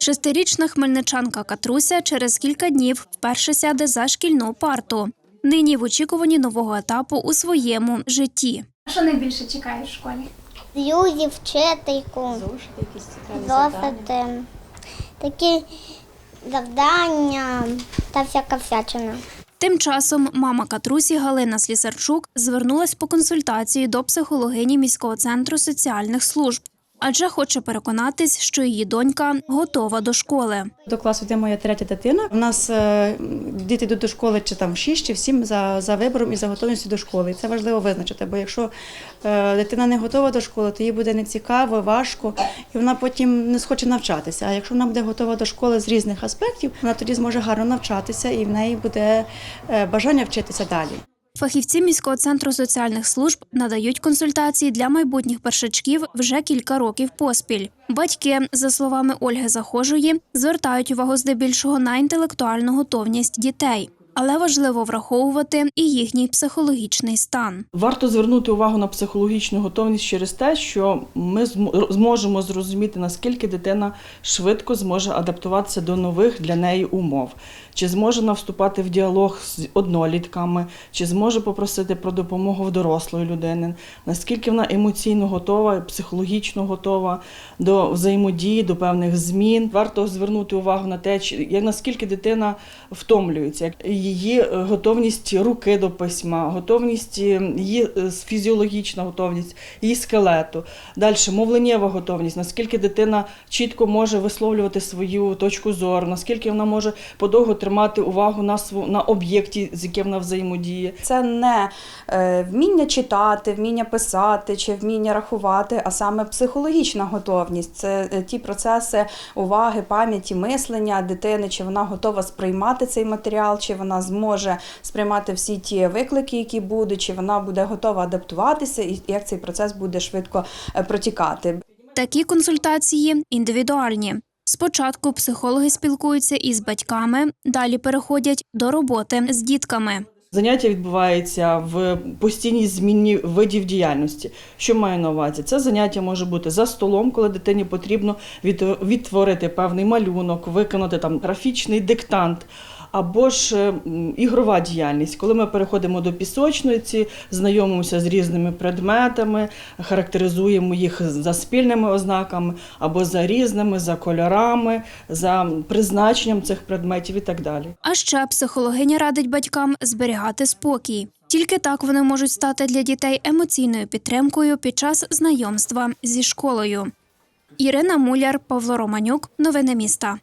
Шестирічна хмельничанка Катруся через кілька днів вперше сяде за шкільну парту. Нині в очікуванні нового етапу у своєму житті. Що найбільше чекаєш в школі? Юзі, вчительку, зошити, такі завдання та всяка всячина. Тим часом мама Катрусі Галина Слісарчук звернулась по консультації до психологині міського центру соціальних служб, адже хоче переконатись, що її донька готова до школи. До класу йде моя третя дитина. У нас е, діти йдуть до школи чи там 6, чи в 7 за, за вибором і за готовністю до школи. І це важливо визначити, бо якщо е, дитина не готова до школи, то їй буде нецікаво, важко, і вона потім не схоче навчатися. А якщо вона буде готова до школи з різних аспектів, вона тоді зможе гарно навчатися і в неї буде е, бажання вчитися далі. Фахівці міського центру соціальних служб надають консультації для майбутніх першачків вже кілька років поспіль. Батьки, за словами Ольги Захожої, звертають увагу здебільшого на інтелектуальну готовність дітей, але важливо враховувати і їхній психологічний стан. Варто звернути увагу на психологічну готовність через те, що ми зможемо зрозуміти, наскільки дитина швидко зможе адаптуватися до нових для неї умов, чи зможе вона вступати в діалог з однолітками, чи зможе попросити про допомогу в дорослої людини, наскільки вона емоційно готова, психологічно готова до взаємодії, до певних змін. Варто звернути увагу на те, чи наскільки дитина втомлюється, її е, готовність руки до письма, готовність е, її е, фізіологічна готовність, її скелету. Далі мовленнєва готовність, наскільки дитина чітко може висловлювати свою точку зору, наскільки вона може подовго тримати увагу на на об'єкті, з яким вона взаємодіє. Це не вміння читати, вміння писати чи вміння рахувати, а саме психологічна готовність. Це ті процеси уваги, пам'яті, мислення дитини, чи вона готова сприймати цей матеріал, чи вона зможе сприймати всі ті виклики, які будуть, чи вона буде готова адаптуватися, і як цей процес буде швидко е, протікати. Такі консультації індивідуальні. Спочатку психологи спілкуються із батьками, далі переходять до роботи з дітками. Заняття відбувається в постійній зміні видів діяльності. Що маю на увазі? Це заняття може бути за столом, коли дитині потрібно від- відтворити певний малюнок, виконати там графічний диктант. Або ж е, ігрова діяльність, коли ми переходимо до пісочниці, знайомимося з різними предметами, характеризуємо їх за спільними ознаками, або за різними, за кольорами, за призначенням цих предметів і так далі. А ще психологиня радить батькам зберігати спокій. Тільки так вони можуть стати для дітей емоційною підтримкою під час знайомства зі школою. Ірина Муляр, Павло Романюк. Новини міста.